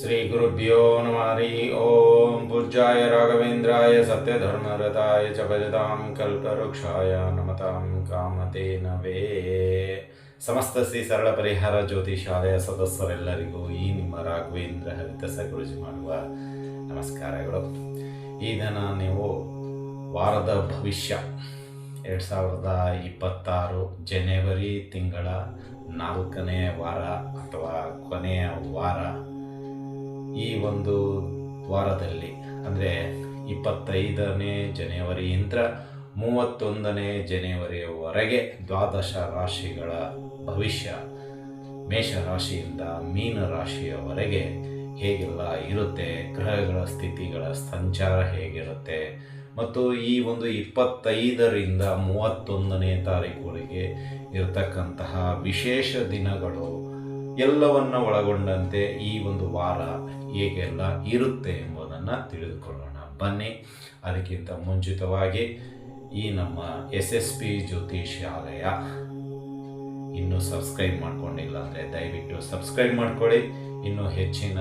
ಶ್ರೀ ಗುರುಭ್ಯೋ ಹರಿ ಓಂ ಪೂಜ್ಯಾಯ ರಾಘವೇಂದ್ರಾಯ ಸತ್ಯಧರ್ಮರತಾಯ ಚ ಭಜತಾಂ ಕಲ್ಪವೃಕ್ಷಾಯ ನಮತಾಂ ಕಾಮತೇನವೇ ಸಮಸ್ತ ಶ್ರೀ ಸರಳ ಪರಿಹಾರ ಜ್ಯೋತಿಷಾಲಯ ಸದಸ್ಯರೆಲ್ಲರಿಗೂ ಈ ನಿಮ್ಮ ರಾಘವೇಂದ್ರ ಹರಿತಸ ಗುರುಜಿ ಮಾಡುವ ನಮಸ್ಕಾರಗಳು. ಈ ದಿನ ನೀವು ವಾರದ ಭವಿಷ್ಯ, ಎರಡು ಸಾವಿರದ ಇಪ್ಪತ್ತಾರು ಜನವರಿ ತಿಂಗಳ ನಾಲ್ಕನೇ ವಾರ ಅಥವಾ ಕೊನೆಯ ವಾರ ಈ ಒಂದು ವಾರದಲ್ಲಿ, ಅಂದರೆ ಇಪ್ಪತ್ತೈದನೇ ಜನವರಿಯಿಂದ ಮೂವತ್ತೊಂದನೇ ಜನವರಿಯವರೆಗೆ ದ್ವಾದಶ ರಾಶಿಗಳ ಭವಿಷ್ಯ, ಮೇಷ ರಾಶಿಯಿಂದ ಮೀನ ರಾಶಿಯವರೆಗೆ ಹೇಗೆಲ್ಲ ಇರುತ್ತೆ, ಗ್ರಹಗಳ ಸ್ಥಿತಿಗಳ ಸಂಚಾರ ಹೇಗಿರುತ್ತೆ, ಮತ್ತು ಈ ಒಂದು ಇಪ್ಪತ್ತೈದರಿಂದ ಮೂವತ್ತೊಂದನೇ ತಾರೀಕುವರೆಗೆ ಇರತಕ್ಕಂತಹ ವಿಶೇಷ ದಿನಗಳು ಎಲ್ಲವನ್ನ ಒಳಗೊಂಡಂತೆ ಈ ಒಂದು ವಾರ ಹೇಗೆಲ್ಲ ಇರುತ್ತೆ ಎಂಬುದನ್ನು ತಿಳಿದುಕೊಳ್ಳೋಣ. ಬನ್ನಿ, ಅದಕ್ಕಿಂತ ಮುಂಚಿತವಾಗಿ ಈ ನಮ್ಮ ಎಸ್ ಎಸ್ ಪಿ ಜ್ಯೋತಿಷಾಲಯ ಇನ್ನೂ ಸಬ್ಸ್ಕ್ರೈಬ್ ಮಾಡ್ಕೊಂಡಿಲ್ಲ ಅಂದರೆ ದಯವಿಟ್ಟು ಸಬ್ಸ್ಕ್ರೈಬ್ ಮಾಡ್ಕೊಳ್ಳಿ. ಇನ್ನೂ ಹೆಚ್ಚಿನ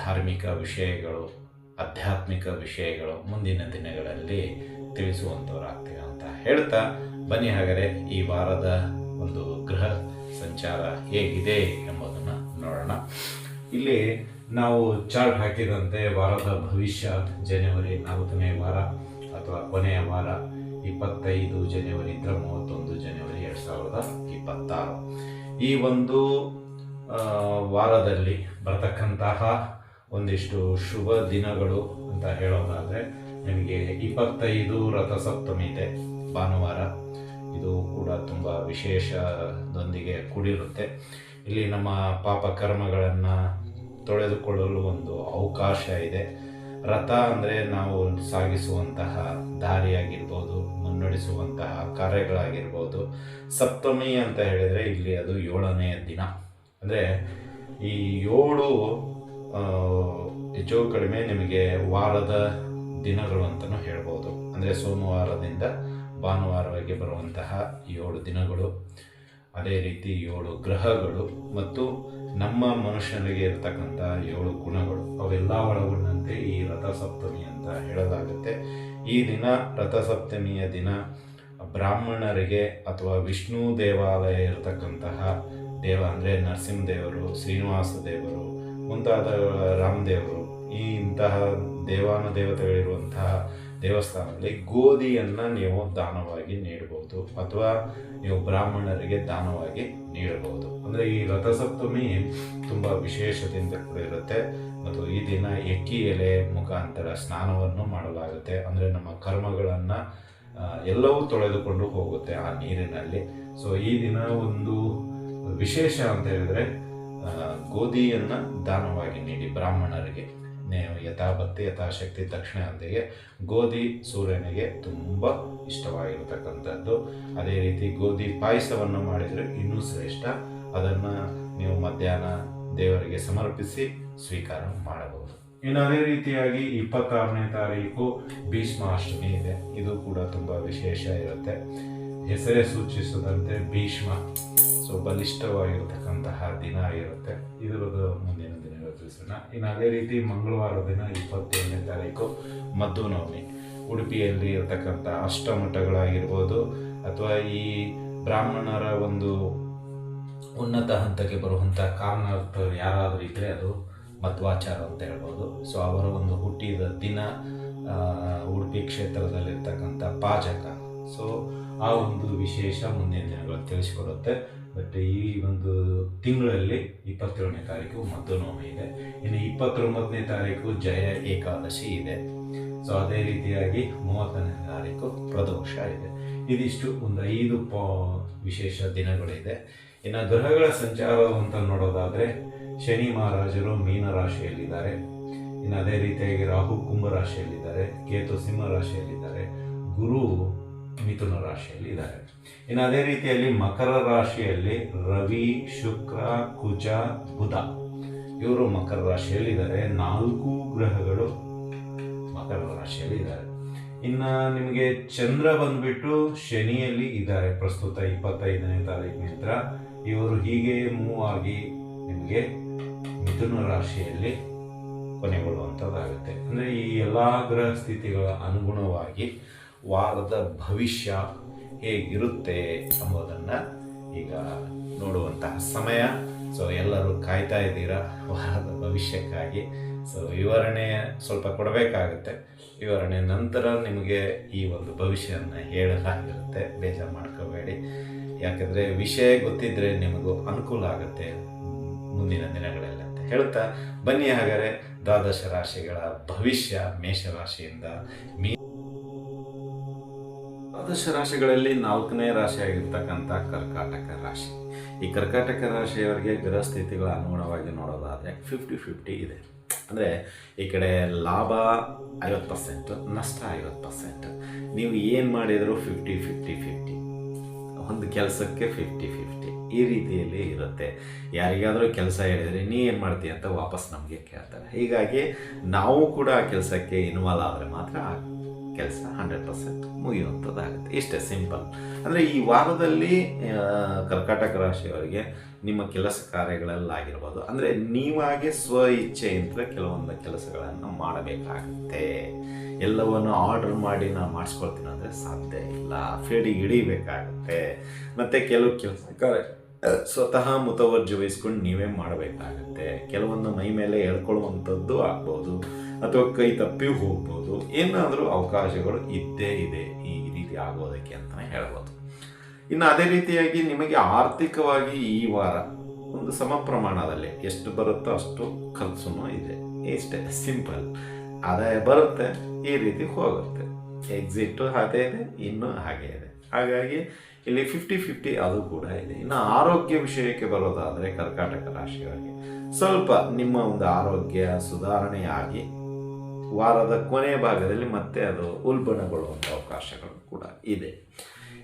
ಧಾರ್ಮಿಕ ವಿಷಯಗಳು, ಆಧ್ಯಾತ್ಮಿಕ ವಿಷಯಗಳು ಮುಂದಿನ ದಿನಗಳಲ್ಲಿ ತಿಳಿಸುವಂಥವ್ರಾಗ್ತೀವಿ ಅಂತ ಹೇಳ್ತಾ ಬನ್ನಿ ಹಾಗಾದರೆ ಈ ವಾರದ ಒಂದು ಗೃಹ ಸಂಚಾರ ಹೇಗಿದೆ ಎಂಬುದನ್ನು ನೋಡೋಣ. ಇಲ್ಲಿ ನಾವು ಚಾರ್ಟ್ ಹಾಕಿದಂತೆ ವಾರದ ಭವಿಷ್ಯ ಜನವರಿ ನಾಲ್ಕನೇ ವಾರ ಅಥವಾ ಕೊನೆಯ ವಾರ ಇಪ್ಪತ್ತೈದು ಜನವರಿಯಿಂದ ಮೂವತ್ತೊಂದು ಜನವರಿ ಎರಡು ಸಾವಿರದ ಇಪ್ಪತ್ತಾರು. ಈ ಒಂದು ವಾರದಲ್ಲಿ ಬರ್ತಕ್ಕಂತಹ ಒಂದಿಷ್ಟು ಶುಭ ದಿನಗಳು ಅಂತ ಹೇಳೋದಾದರೆ, ನಿಮಗೆ ಇಪ್ಪತ್ತೈದು ರಥಸಪ್ತಮಿ ಇದೆ ಭಾನುವಾರ. ಇದು ಕೂಡ ತುಂಬ ವಿಶೇಷದೊಂದಿಗೆ ಕೂಡಿರುತ್ತೆ. ಇಲ್ಲಿ ನಮ್ಮ ಪಾಪ ಕರ್ಮಗಳನ್ನು ತೊಳೆದುಕೊಳ್ಳಲು ಒಂದು ಅವಕಾಶ ಇದೆ. ರಥ ಅಂದರೆ ನಾವು ಸಾಗಿಸುವಂತಹ ದಾರಿಯಾಗಿರ್ಬೋದು, ಮುನ್ನಡೆಸುವಂತಹ ಕಾರ್ಯಗಳಾಗಿರ್ಬೋದು. ಸಪ್ತಮಿ ಅಂತ ಹೇಳಿದರೆ ಇಲ್ಲಿ ಅದು ಏಳನೆಯ ದಿನ. ಅಂದರೆ ಈ ಏಳು ಹೆಚ್ಚು ಕಡಿಮೆ ನಿಮಗೆ ವಾರದ ದಿನಗಳು ಅಂತಲೂ ಹೇಳ್ಬೋದು. ಅಂದರೆ ಸೋಮವಾರದಿಂದ ಭಾನುವಾರವರೆಗೆ ಬರುವಂತಹ ಏಳು ದಿನಗಳು, ಅದೇ ರೀತಿ ಏಳು ಗ್ರಹಗಳು ಮತ್ತು ನಮ್ಮ ಮನುಷ್ಯನಿಗೆ ಇರತಕ್ಕಂಥ ಏಳು ಗುಣಗಳು, ಅವೆಲ್ಲ ಒಳಗೊಂಡಂತೆ ಈ ರಥಸಪ್ತಮಿ ಅಂತ ಹೇಳಲಾಗುತ್ತೆ. ಈ ದಿನ ರಥಸಪ್ತಮಿಯ ದಿನ ಬ್ರಾಹ್ಮಣರಿಗೆ ಅಥವಾ ವಿಷ್ಣು ದೇವಾಲಯ ಇರತಕ್ಕಂತಹ ದೇವ ಅಂದರೆ ನರಸಿಂಹದೇವರು, ಶ್ರೀನಿವಾಸ ದೇವರು, ಮುಂತಾದ ರಾಮದೇವರು, ಈ ಇಂತಹ ದೇವಾನುದೇವತೆಗಳಿರುವಂತಹ ದೇವಸ್ಥಾನದಲ್ಲಿ ಗೋಧಿಯನ್ನು ನೀವು ದಾನವಾಗಿ ನೀಡಬಹುದು ಅಥವಾ ನೀವು ಬ್ರಾಹ್ಮಣರಿಗೆ ದಾನವಾಗಿ ನೀಡಬಹುದು. ಅಂದರೆ ಈ ರಥಸಪ್ತಮಿ ತುಂಬ ವಿಶೇಷದಿಂದ ಕೂಡ ಇರುತ್ತೆ ಮತ್ತು ಈ ದಿನ ಎಕ್ಕಿ ಎಲೆ ಮುಖಾಂತರ ಸ್ನಾನವನ್ನು ಮಾಡಲಾಗುತ್ತೆ. ಅಂದರೆ ನಮ್ಮ ಕರ್ಮಗಳನ್ನು ಎಲ್ಲವೂ ತೊಳೆದುಕೊಂಡು ಹೋಗುತ್ತೆ ಆ ನೀರಿನಲ್ಲಿ. ಸೊ ಈ ದಿನ ಒಂದು ವಿಶೇಷ ಅಂತ ಹೇಳಿದ್ರೆ ಗೋಧಿಯನ್ನು ದಾನವಾಗಿ ನೀಡಿ ಬ್ರಾಹ್ಮಣರಿಗೆ. ನೀವು ಯಥಾಭಕ್ತಿ ಯಥಾಶಕ್ತಿ ಅಂದಿಗೆ ಗೋಧಿ ಸೂರ್ಯನಿಗೆ ತುಂಬ ಇಷ್ಟವಾಗಿರತಕ್ಕಂಥದ್ದು. ಅದೇ ರೀತಿ ಗೋಧಿ ಪಾಯಸವನ್ನು ಮಾಡಿದರೆ ಇನ್ನೂ ಶ್ರೇಷ್ಠ. ಅದನ್ನು ನೀವು ಮಧ್ಯಾಹ್ನ ದೇವರಿಗೆ ಸಮರ್ಪಿಸಿ ಸ್ವೀಕಾರ ಮಾಡಬಹುದು. ಇನ್ನು ಅದೇ ರೀತಿಯಾಗಿ ಇಪ್ಪತ್ತಾರನೇ ತಾರೀಕು ಭೀಷ್ಮಾಷ್ಟಮಿ ಇದೆ. ಇದು ಕೂಡ ತುಂಬ ವಿಶೇಷ ಇರುತ್ತೆ. ಹೆಸರೇ ಸೂಚಿಸದಂತೆ ಭೀಷ್ಮ. ಸೊ ಬಲಿಷ್ಠವಾಗಿರ್ತಕ್ಕಂತಹ ದಿನ ಇರುತ್ತೆ. ಇದರದ್ದು ಮುಂದಿನ ದಿನಗಳು ತಿಳಿಸೋಣ. ಇನ್ನು ಅದೇ ರೀತಿ ಮಂಗಳವಾರ ದಿನ ಇಪ್ಪತ್ತೇಳನೇ ತಾರೀಕು ಮದ್ದು ನವಮಿ ಉಡುಪಿಯಲ್ಲಿ ಇರತಕ್ಕಂಥ ಅಷ್ಟಮಠಗಳಾಗಿರ್ಬೋದು, ಅಥವಾ ಈ ಬ್ರಾಹ್ಮಣರ ಒಂದು ಉನ್ನತ ಹಂತಕ್ಕೆ ಬರುವಂಥ ಕಾರಣಾರ್ಥರು ಯಾರಾದರೂ ಇದ್ದರೆ ಅದು ಮಧ್ವಾಚಾರ ಅಂತ ಹೇಳ್ಬೋದು. ಸೊ, ಅವರ ಒಂದು ಹುಟ್ಟಿದ ದಿನ ಉಡುಪಿ ಕ್ಷೇತ್ರದಲ್ಲಿರ್ತಕ್ಕಂಥ ಪಾಜಕ. ಸೊ, ಆ ಒಂದು ವಿಶೇಷ ಮುಂದಿನ ದಿನಗಳು ತಿಳಿಸಿಕೊಡುತ್ತೆ. ಬಟ್ ಈ ಒಂದು ತಿಂಗಳಲ್ಲಿ ಇಪ್ಪತ್ತೇಳನೇ ತಾರೀಕು ನೋವು ಇದೆ. ಇನ್ನು ಇಪ್ಪತ್ತೊಂಬತ್ತನೇ ತಾರೀಕು ಜಯ ಏಕಾದಶಿ ಇದೆ. ಸೊ ಅದೇ ರೀತಿಯಾಗಿ ಮೂವತ್ತನೇ ತಾರೀಕು ಪ್ರದೋಷ ಇದೆ. ಇದಿಷ್ಟು ಒಂದು ಐದು ಪ ವಿಶೇಷ ದಿನಗಳಿದೆ. ಇನ್ನು ಗ್ರಹಗಳ ಸಂಚಾರ ಅಂತ ನೋಡೋದಾದರೆ, ಶನಿ ಮಹಾರಾಜರು ಮೀನ ರಾಶಿಯಲ್ಲಿದ್ದಾರೆ. ಇನ್ನು ಅದೇ ರೀತಿಯಾಗಿ ರಾಹು ಕುಂಭ ರಾಶಿಯಲ್ಲಿದ್ದಾರೆ, ಕೇತು ಸಿಂಹ ರಾಶಿಯಲ್ಲಿದ್ದಾರೆ. ಗುರು ಮಿಥುನ ರಾಶಿಯಲ್ಲಿ ಇದ್ದಾರೆ. ಇನ್ನು ಅದೇ ರೀತಿಯಲ್ಲಿ ಮಕರ ರಾಶಿಯಲ್ಲಿ ರವಿ, ಶುಕ್ರ, ಕುಜ, ಬುಧ. ಇವರು ಮಕರ ರಾಶಿಯಲ್ಲಿದ್ದಾರೆ ನಾಲ್ಕು ಗ್ರಹಗಳು ಮಕರ ರಾಶಿಯಲ್ಲಿ ಇದ್ದಾರೆ. ಇನ್ನು ನಿಮಗೆ ಚಂದ್ರ ಬಂದ್ಬಿಟ್ಟು ಶನಿಯಲ್ಲಿ ಇದ್ದಾರೆ. ಪ್ರಸ್ತುತ ಇಪ್ಪತ್ತೈದನೇ ತಾರೀಕಿನಿಂದ ಇವರು ಹೀಗೆ ಮೂವ್ ಆಗಿ ನಿಮಗೆ ಮಿಥುನ ರಾಶಿಯಲ್ಲಿ ಕೊನೆಗೊಳ್ಳುವಂಥದ್ದಾಗುತ್ತೆ. ಅಂದರೆ ಈ ಎಲ್ಲ ಗ್ರಹ ಸ್ಥಿತಿಗಳ ಅನುಗುಣವಾಗಿ ವಾರದ ಭವಿಷ್ಯ ಹೇಗಿರುತ್ತೆ ಎಂಬುದನ್ನು ಈಗ ನೋಡುವಂತಹ ಸಮಯ. ಸೊ ಎಲ್ಲರೂ ಕಾಯ್ತಾ ಇದ್ದೀರಾ? ವಾರದ ಭವಿಷ್ಯಕ್ಕಾಗಿ. ಸೊ ವಿವರಣೆ ಸ್ವಲ್ಪ ಕೊಡಬೇಕಾಗುತ್ತೆ. ವಿವರಣೆ ನಂತರ ನಿಮಗೆ ಈ ಒಂದು ಭವಿಷ್ಯವನ್ನು ಹೇಳಲಾಗಿರುತ್ತೆ. ಬೇಜಾರು ಮಾಡ್ಕೋಬೇಡಿ. ಯಾಕಂದರೆ ವಿಷಯ ಗೊತ್ತಿದ್ದರೆ ನಿಮಗೂ ಅನುಕೂಲ ಆಗುತ್ತೆ ಮುಂದಿನ ದಿನಗಳಲ್ಲಿ ಅಂತ ಹೇಳ್ತಾ. ಬನ್ನಿ ಹಾಗಾದರೆ ದ್ವಾದಶ ರಾಶಿಗಳ ಭವಿಷ್ಯ ಮೇಷರಾಶಿಯಿಂದ ಮೀ ದ್ವಾದಶ ರಾಶಿಗಳಲ್ಲಿ ನಾಲ್ಕನೇ ರಾಶಿ ಆಗಿರ್ತಕ್ಕಂಥ ಕರ್ಕಾಟಕ ರಾಶಿ. ಈ ಕರ್ಕಾಟಕ ರಾಶಿಯವರಿಗೆ ಗ್ರಹ ಸ್ಥಿತಿಗಳ ಅನುಗುಣವಾಗಿ ನೋಡೋದಾದರೆ ಫಿಫ್ಟಿ ಫಿಫ್ಟಿ ಇದೆ. ಅಂದರೆ ಈ ಕಡೆ ಲಾಭ ಐವತ್ತು ಪರ್ಸೆಂಟ್ ನಷ್ಟ ಐವತ್ತು ಪರ್ಸೆಂಟ್ ನೀವು ಏನು ಮಾಡಿದರೂ ಫಿಫ್ಟಿ ಫಿಫ್ಟಿ ಫಿಫ್ಟಿ ಒಂದು ಕೆಲಸಕ್ಕೆ ಫಿಫ್ಟಿ ಫಿಫ್ಟಿ ಈ ರೀತಿಯಲ್ಲಿ ಇರುತ್ತೆ. ಯಾರಿಗಾದರೂ ಕೆಲಸ ಹೇಳಿದರೆ ನೀ ಏನು ಮಾಡ್ತೀಯ ಅಂತ ವಾಪಸ್ ನಮಗೆ ಕೇಳ್ತಾರೆ. ಹೀಗಾಗಿ ನಾವು ಕೂಡ ಆ ಕೆಲಸಕ್ಕೆ ಇನ್ವಾಲ್ವ್ ಆದರೆ ಮಾತ್ರ ಕೆಲಸ ಹಂಡ್ರೆಡ್ ಪರ್ಸೆಂಟ್ ಮುಗಿಯುವಂಥದ್ದಾಗುತ್ತೆ ಇಷ್ಟೇ ಸಿಂಪಲ್ ಅಂದರೆ ಈ ವಾರದಲ್ಲಿ ಕರ್ಕಾಟಕ ರಾಶಿಯವರಿಗೆ ನಿಮ್ಮ ಕೆಲಸ ಕಾರ್ಯಗಳಲ್ಲಾಗಿರ್ಬೋದು ಅಂದರೆ ನೀವಾಗೆ ಸ್ವ ಇಚ್ಛೆಯಿಂದ ಕೆಲವೊಂದು ಕೆಲಸಗಳನ್ನು ಮಾಡಬೇಕಾಗುತ್ತೆ. ಎಲ್ಲವನ್ನು ಆರ್ಡರ್ ಮಾಡಿ ನಾನು ಮಾಡಿಸ್ಕೊಳ್ತೀನಿ ಅಂದರೆ ಸಾಧ್ಯ ಇಲ್ಲ. ಫೀಲ್ಡಿಗೆ ಹಿಡಿಬೇಕಾಗುತ್ತೆ. ಮತ್ತು ಕೆಲವು ಕೆಲಸ ಕಾರ್ಯ ಸ್ವತಃ ಮುತವರ್ಜಿ ವಹಿಸ್ಕೊಂಡು ನೀವೇ ಮಾಡಬೇಕಾಗುತ್ತೆ. ಕೆಲವೊಂದು ಮೈ ಮೇಲೆ ಹೇಳ್ಕೊಳ್ಳುವಂಥದ್ದು ಆಗ್ಬೋದು. ಅಥವಾ ಕೈ ತಪ್ಪಿ ಹೋಗ್ಬೋದು. ಏನಾದರೂ ಅವಕಾಶಗಳು ಇದ್ದೇ ಇದೆ ಈ ರೀತಿ ಆಗೋದಕ್ಕೆ ಅಂತಲೇ ಹೇಳ್ಬೋದು. ಇನ್ನು ಅದೇ ರೀತಿಯಾಗಿ ನಿಮಗೆ ಆರ್ಥಿಕವಾಗಿ ಈ ವಾರ ಒಂದು ಸಮ ಪ್ರಮಾಣದಲ್ಲಿ ಎಷ್ಟು ಬರುತ್ತೋ ಅಷ್ಟು ಖರ್ಚುನೂ ಇದೆ. ಇಷ್ಟೇ, ಸಿಂಪಲ್. ಆದಾಯ ಬರುತ್ತೆ, ಈ ರೀತಿ ಹೋಗುತ್ತೆ. ಎಕ್ಸಿಟ್ಟು ಅದೇ ಇದೆ, ಇನ್ನೂ ಹಾಗೆ ಇದೆ. ಹಾಗಾಗಿ ಇಲ್ಲಿ ಫಿಫ್ಟಿ ಫಿಫ್ಟಿ ಅದು ಕೂಡ ಇದೆ. ಇನ್ನು ಆರೋಗ್ಯ ವಿಷಯಕ್ಕೆ ಬರೋದಾದರೆ ಕರ್ಕಾಟಕ ರಾಶಿಯವರಿಗೆ ಸ್ವಲ್ಪ ನಿಮ್ಮ ಒಂದು ಆರೋಗ್ಯ ಸುಧಾರಣೆಯಾಗಿ ವಾರದ ಕೊನೆಯ ಭಾಗದಲ್ಲಿ ಮತ್ತೆ ಅದು ಉಲ್ಬಣಗೊಳ್ಳುವಂಥ ಅವಕಾಶಗಳು ಕೂಡ ಇದೆ.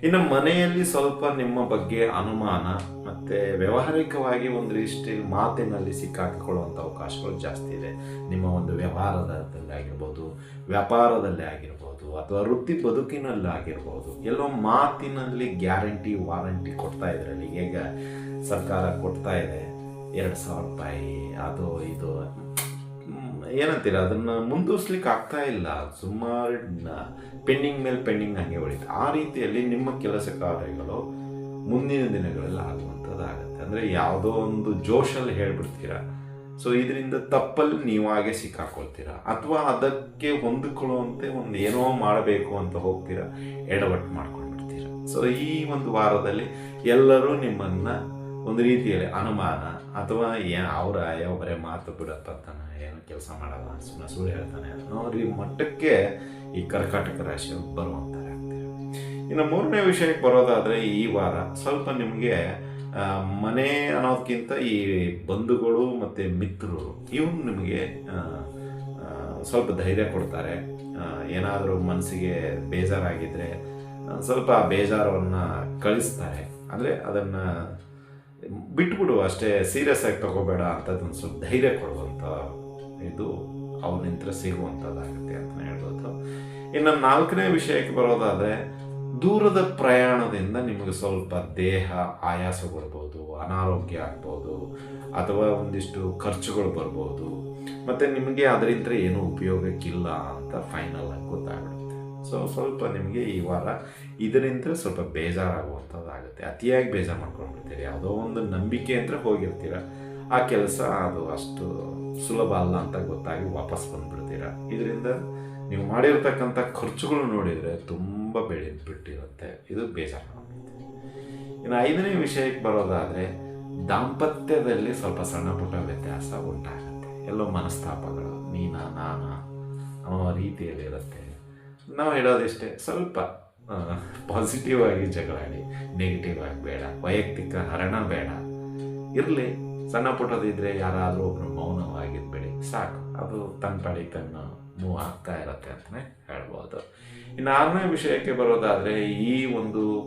ಇನ್ನು ಮನೆಯಲ್ಲಿ ಸ್ವಲ್ಪ ನಿಮ್ಮ ಬಗ್ಗೆ ಅನುಮಾನ, ಮತ್ತು ವ್ಯಾವಹಾರಿಕವಾಗಿ ಒಂದು ರೀತಿ ಮಾತಿನಲ್ಲಿ ಸಿಕ್ಕಾಕಿಕೊಳ್ಳುವಂಥ ಅವಕಾಶಗಳು ಜಾಸ್ತಿ ಇದೆ. ನಿಮ್ಮ ಒಂದು ವ್ಯವಹಾರದಲ್ಲಿ ಆಗಿರ್ಬೋದು, ವ್ಯಾಪಾರದಲ್ಲೇ ಆಗಿರ್ಬೋದು, ಅಥವಾ ವೃತ್ತಿ ಬದುಕಿನಲ್ಲಿ ಆಗಿರ್ಬೋದು, ಎಲ್ಲೋ ಮಾತಿನಲ್ಲಿ ಗ್ಯಾರಂಟಿ, ವಾರಂಟಿ ಕೊಡ್ತಾ ಇದ್ರಲ್ಲಿ ಈಗ ಸರ್ಕಾರ ಕೊಡ್ತಾ ಇದೆ? ಎರಡು ಸಾವಿರ ರೂಪಾಯಿ, ಅದು ಇದು ಏನಂತೀರ? ಅದನ್ನು ಮುಂದುವರ್ಸ್ಲಿಕ್ಕೆ ಆಗ್ತಾ ಇಲ್ಲ. ಸುಮಾರು ಪೆಂಡಿಂಗ್ ಮೇಲೆ ಪೆಂಡಿಂಗ್ ಹಂಗೆ ಉಳಿತು ಆ ರೀತಿಯಲ್ಲಿ ನಿಮ್ಮ ಕೆಲಸ ಕಾರ್ಯಗಳು ಮುಂದಿನ ದಿನಗಳಲ್ಲಿ ಆಗುವಂಥದ್ದಾಗುತ್ತೆ. ಅಂದರೆ ಯಾವುದೋ ಒಂದು ಜೋಶಲ್ಲಿ ಹೇಳ್ಬಿಡ್ತೀರ? ಸೊ ಇದರಿಂದ ತಪ್ಪಲ್ಲಿ ನೀವಾಗೆ ಸಿಕ್ಕಾಕೊಳ್ತೀರ? ಅಥವಾ ಅದಕ್ಕೆ ಹೊಂದಿಕೊಳ್ಳುವಂತೆ ಒಂದು ಏನೋ ಮಾಡಬೇಕು ಅಂತ ಹೋಗ್ತೀರಾ? ಎಡವಟ್ಟು ಮಾಡ್ಕೊಂಡ್ಬಿಡ್ತೀರ? ಸೊ ಈ ಒಂದು ವಾರದಲ್ಲಿ ಎಲ್ಲರೂ ನಿಮ್ಮನ್ನು ಒಂದು ರೀತಿಯಲ್ಲಿ ಅನುಮಾನ ಅಥವಾ ಅವರ ಯಾವ ಬರೇ ಮಾತು ಬಿಡತ್ತ ಏನು ಕೆಲಸ ಮಾಡಲ್ಲ ಸುಮ್ಮನೆ ಸುಳ್ಳು ಹೇಳ್ತಾನೆ ಅನ್ನೋ ರೀ ಮಟ್ಟಕ್ಕೆ ಈ ಕರ್ಕಾಟಕ ರಾಶಿಯವರು ಬರುವಂತಾರೆ ಇನ್ನು ಮೂರನೇ ವಿಷಯಕ್ಕೆ ಬರೋದಾದರೆ ಈ ವಾರ ಸ್ವಲ್ಪ ನಿಮಗೆ ಮನೆ ಅನ್ನೋದಕ್ಕಿಂತ ಈ ಬಂಧುಗಳು ಮತ್ತು ಮಿತ್ರರು ಇವು ನಿಮಗೆ ಸ್ವಲ್ಪ ಧೈರ್ಯ ಕೊಡ್ತಾರೆ. ಏನಾದರೂ ಮನಸ್ಸಿಗೆ ಬೇಜಾರಾಗಿದ್ದರೆ ಸ್ವಲ್ಪ ಬೇಜಾರವನ್ನು ಕಳಿಸ್ತಾರೆ. ಅಂದರೆ ಅದನ್ನು ಬಿಟ್ಬಿಡು, ಅಷ್ಟೇ ಸೀರಿಯಸ್ ಆಗಿ ತಗೋಬೇಡ ಅಂತ ಸ್ವಲ್ಪ ಧೈರ್ಯ ಕೊಡುವಂಥ ಇದು ಅವನಿಂತ ಸಿಗುವಂಥದ್ದಾಗುತ್ತೆ ಅಂತ ಹೇಳ್ಬೋದು ಇನ್ನು ನಾಲ್ಕನೇ ವಿಷಯಕ್ಕೆ ಬರೋದಾದರೆ, ದೂರದ ಪ್ರಯಾಣದಿಂದ ನಿಮಗೆ ಸ್ವಲ್ಪ ದೇಹ ಆಯಾಸ ಬರ್ಬೋದು, ಅನಾರೋಗ್ಯ ಆಗ್ಬೋದು, ಅಥವಾ ಒಂದಿಷ್ಟು ಖರ್ಚುಗಳು ಬರ್ಬೋದು, ಮತ್ತು ನಿಮಗೆ ಅದರಿಂದ ಏನೂ ಉಪಯೋಗಕ್ಕಿಲ್ಲ ಅಂತ ಫೈನಲ್ ಆಗಿ ಗೊತ್ತಾಗುತ್ತೆ ಸೊ ಸ್ವಲ್ಪ ನಿಮಗೆ ಈ ವಾರ ಇದರಿಂದ ಸ್ವಲ್ಪ ಬೇಜಾರಾಗುವಂಥದ್ದಾಗುತ್ತೆ ಅತಿಯಾಗಿ ಬೇಜಾರು ಮಾಡ್ಕೊಂಡ್ಬಿಡ್ತೀರಿ. ಯಾವುದೋ ಒಂದು ನಂಬಿಕೆ ಅಂತ ಹೋಗಿರ್ತೀರ. ಆ ಕೆಲಸ ಅದು ಅಷ್ಟು ಸುಲಭ ಅಲ್ಲ ಅಂತ ಗೊತ್ತಾಗಿ ವಾಪಸ್ ಬಂದ್ಬಿಡ್ತೀರ. ಇದರಿಂದ ನೀವು ಮಾಡಿರ್ತಕ್ಕಂಥ ಖರ್ಚುಗಳು ನೋಡಿದರೆ ತುಂಬ ಬೆಳೆದು ಬಿಟ್ಟಿರುತ್ತೆ ಇದು ಬೇಜಾರು ಇನ್ನು ಐದನೇ ವಿಷಯಕ್ಕೆ ಬರೋದಾದರೆ ದಾಂಪತ್ಯದಲ್ಲಿ ಸ್ವಲ್ಪ ಸಣ್ಣ ಪುಟ್ಟ ವ್ಯತ್ಯಾಸ ಉಂಟಾಗುತ್ತೆ. ಎಲ್ಲೋ ಮನಸ್ತಾಪಗಳು, ನೀನ, ನಾನಾ, ಅನ್ನೋ ರೀತಿಯಲ್ಲಿ ಇರುತ್ತೆ. ನಾವು ಹೇಳೋದಿಷ್ಟೇ, ಸ್ವಲ್ಪ ಪಾಸಿಟಿವ್ ಆಗಿ ಜಗಳಾಡಿ ನೆಗೆಟಿವ್ ಆಗಿ ಬೇಡ, ವೈಯಕ್ತಿಕ ಹರಣ ಬೇಡ. ಇರಲಿ. ಸಣ್ಣ ಪುಟ್ಟದಿದ್ರೆ ಯಾರಾದರೂ ಒಬ್ರು ಮೌನವಾಗಿದ್ಬಿಡಿ. ಸಾಕು. ಅದು ತನ್ನ ಪಡಿ ತನ್ನ ಮೂವ್ ಆಗ್ತಾ ಇರತ್ತೆ ಅಂತಲೇ ಹೇಳ್ಬೋದು. ಇನ್ನು ಆರನೇ ವಿಷಯಕ್ಕೆ ಬರೋದಾದರೆ ಈ ಒಂದು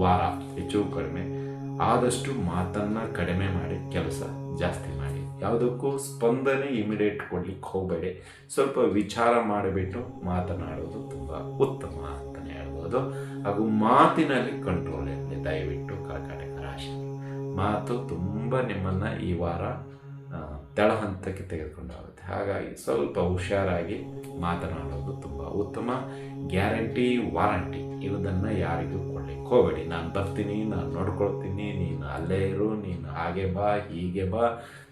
ವಾರ ಹೆಚ್ಚು ಕಡಿಮೆ ಆದಷ್ಟು ಮಾತನ್ನು ಕಡಿಮೆ ಮಾಡಿ ಕೆಲಸ ಜಾಸ್ತಿ ಮಾಡಿ. ಯಾವುದಕ್ಕೂ ಸ್ಪಂದನೆ ಇಮಿಡಿಯೇಟ್ ಕೊಡ್ಲಿಕ್ಕೆ ಹೋಗಬೇಡಿ. ಸ್ವಲ್ಪ ವಿಚಾರ ಮಾಡಿಬಿಟ್ಟು ಮಾತನಾಡೋದು ತುಂಬ ಉತ್ತಮ ಅಂತಲೇ ಹೇಳ್ಬೋದು. ಹಾಗೂ ಮಾತಿನಲ್ಲಿ ಕಂಟ್ರೋಲ್ ಇರಲಿ. ದಯವಿಟ್ಟು ಕರ್ಕಾಟಕ ರಾಶಿ. ಮಾತು ತುಂಬ ನಿಮ್ಮನ್ನು ಈ ವಾರ ತಳಹಂತಕ್ಕೆ ತೆಗೆದುಕೊಂಡು ಹೋಗುತ್ತೆ ಹಾಗಾಗಿ ಸ್ವಲ್ಪ ಹುಷಾರಾಗಿ ಮಾತನಾಡೋದು ತುಂಬ ಉತ್ತಮ, ಗ್ಯಾರಂಟಿ, ವಾರಂಟಿ ಇವುದನ್ನು ಯಾರಿಗೂ ಕೊಡ್ಲಿಕ್ಕೆ ಹೋಗಬೇಡಿ. ನಾನು ಬರ್ತೀನಿ, ನಾನು ನೋಡ್ಕೊಳ್ತೀನಿ, ನೀನು ಅಲ್ಲೇ ಇರು, ನೀನು ಹಾಗೆ ಬಾ, ಹೀಗೆ ಬಾ,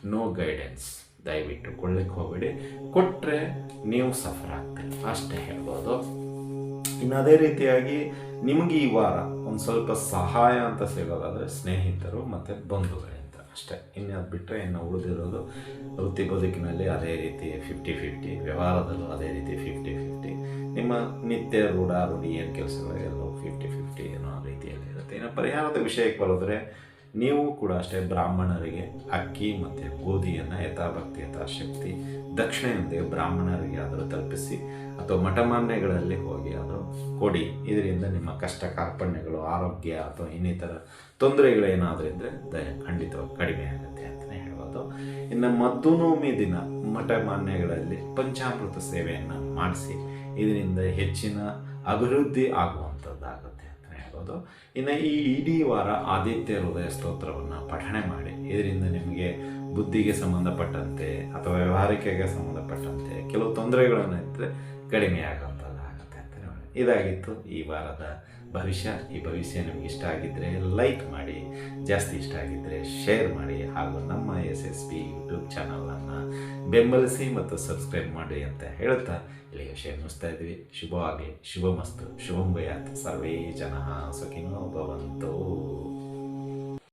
ನೋ ಗೈಡೆನ್ಸ್. ದಯವಿಟ್ಟು ಕೊಡ್ಲಿಕ್ಕೆ ಹೋಗಬೇಡಿ. ಕೊಟ್ಟರೆ ನೀವು ಸಫರ್ ಆಗ್ತೀರಿ. ಅಷ್ಟೇ ಹೇಳ್ಬೋದು. ಇನ್ನು ಅದೇ ರೀತಿಯಾಗಿ ನಿಮಗೆ ಈ ವಾರ ಒಂದು ಸ್ವಲ್ಪ ಸಹಾಯ ಅಂತ ಸಿಗೋದಾದರೆ ಸ್ನೇಹಿತರು ಮತ್ತು ಬಂಧುಗಳಿಂದ ಅಷ್ಟೇ. ಇನ್ನು ಬಿಟ್ಟರೆ ಇನ್ನು ಉಳಿದಿರೋದು ವೃತ್ತಿ ಬದುಕಿನಲ್ಲಿ ಅದೇ ರೀತಿ ಫಿಫ್ಟಿ ಫಿಫ್ಟಿ ವ್ಯವಹಾರದಲ್ಲೂ ಅದೇ ರೀತಿ ಫಿಫ್ಟಿ ಫಿಫ್ಟಿ ನಿಮ್ಮ ನಿತ್ಯ ರೂಢ, ರೂಢಿ ಏನು ಕೆಲಸಗಳಿಗೆ ಎಲ್ಲವೂ ಫಿಫ್ಟಿ ಫಿಫ್ಟಿ ಆ ರೀತಿಯಲ್ಲಿ ಇರುತ್ತೆ. ಇನ್ನು ಪರಿಹಾರದ ವಿಷಯಕ್ಕೆ ಬರೋದ್ರೆ ನೀವು ಕೂಡ ಅಷ್ಟೇ ಬ್ರಾಹ್ಮಣರಿಗೆ ಅಕ್ಕಿ ಮತ್ತು ಗೋಧಿಯನ್ನು ಯಥಾಭಕ್ತಿ ಯಥಾಶಕ್ತಿ ದಕ್ಷಿಣೆಯೊಂದಿಗೆ ಬ್ರಾಹ್ಮಣರಿಗೆ ಆದರೂ ತಲುಪಿಸಿ. ಅಥವಾ ಮಠಮಾನ್ಯಗಳಲ್ಲಿ ಹೋಗಿ ಅದು ಕೊಡಿ. ಇದರಿಂದ ನಿಮ್ಮ ಕಷ್ಟ, ಕಾರ್ಪಣ್ಯಗಳು, ಆರೋಗ್ಯ ಅಥವಾ ಇನ್ನಿತರ ತೊಂದರೆಗಳೇನಾದರೂ ಇದ್ದರೆ ಖಂಡಿತವಾಗಿ ಕಡಿಮೆ ಆಗುತ್ತೆ ಅಂತಲೇ ಹೇಳ್ಬೋದು. ಇನ್ನು ಮದ್ದುನೋಮಿ ದಿನ, ಮಠಮಾನ್ಯಗಳಲ್ಲಿ ಪಂಚಾಮೃತ ಸೇವೆಯನ್ನು ಮಾಡಿಸಿ, ಇದರಿಂದ ಹೆಚ್ಚಿನ ಅಭಿವೃದ್ಧಿ ಆಗುವಂಥದ್ದಾಗುತ್ತೆ ಅಂತಲೇ ಹೇಳ್ಬೋದು. ಇನ್ನು ಈ ಇಡೀ ವಾರ ಆದಿತ್ಯ ಹೃದಯ ಸ್ತೋತ್ರವನ್ನು ಪಠಣೆ ಮಾಡಿ, ಇದರಿಂದ ನಿಮಗೆ ಬುದ್ಧಿಗೆ ಸಂಬಂಧಪಟ್ಟಂತೆ ಅಥವಾ ವ್ಯವಹಾರಿಕೆಗೆ ಸಂಬಂಧಪಟ್ಟಂತೆ ಕೆಲವು ತೊಂದರೆಗಳನ್ನು ಇದ್ದರೆ ಕಡಿಮೆ ಆಗುತ್ತೆ ಅಂತ ಹೇಳಿ. ಇದಾಗಿತ್ತು ಈ ವಾರದ ಭವಿಷ್ಯ. ಈ ಭವಿಷ್ಯ ನಿಮ್ಗೆ ಇಷ್ಟ ಆಗಿದ್ದರೆ ಲೈಕ್ ಮಾಡಿ, ಜಾಸ್ತಿ ಇಷ್ಟ ಆಗಿದ್ದರೆ ಶೇರ್ ಮಾಡಿ, ಹಾಗೂ ನಮ್ಮ ಎಸ್ ಎಸ್ ಪಿ ಯೂಟ್ಯೂಬ್ ಚಾನಲನ್ನು ಬೆಂಬಲಿಸಿ ಮತ್ತು ಸಬ್ಸ್ಕ್ರೈಬ್ ಮಾಡಿ ಅಂತ ಹೇಳ್ತಾ ಇಲ್ಲಿಗೆ ಶೇರ್ ಮುಗಿಸ್ತಾ ಇದ್ವಿ ಶುಭವಾಗಲಿ ಶುಭಮಸ್ತು. ಶುಭಂ ಸರ್ವೇ ಜನ ಸುಖಿನೋ ಭವಂತು.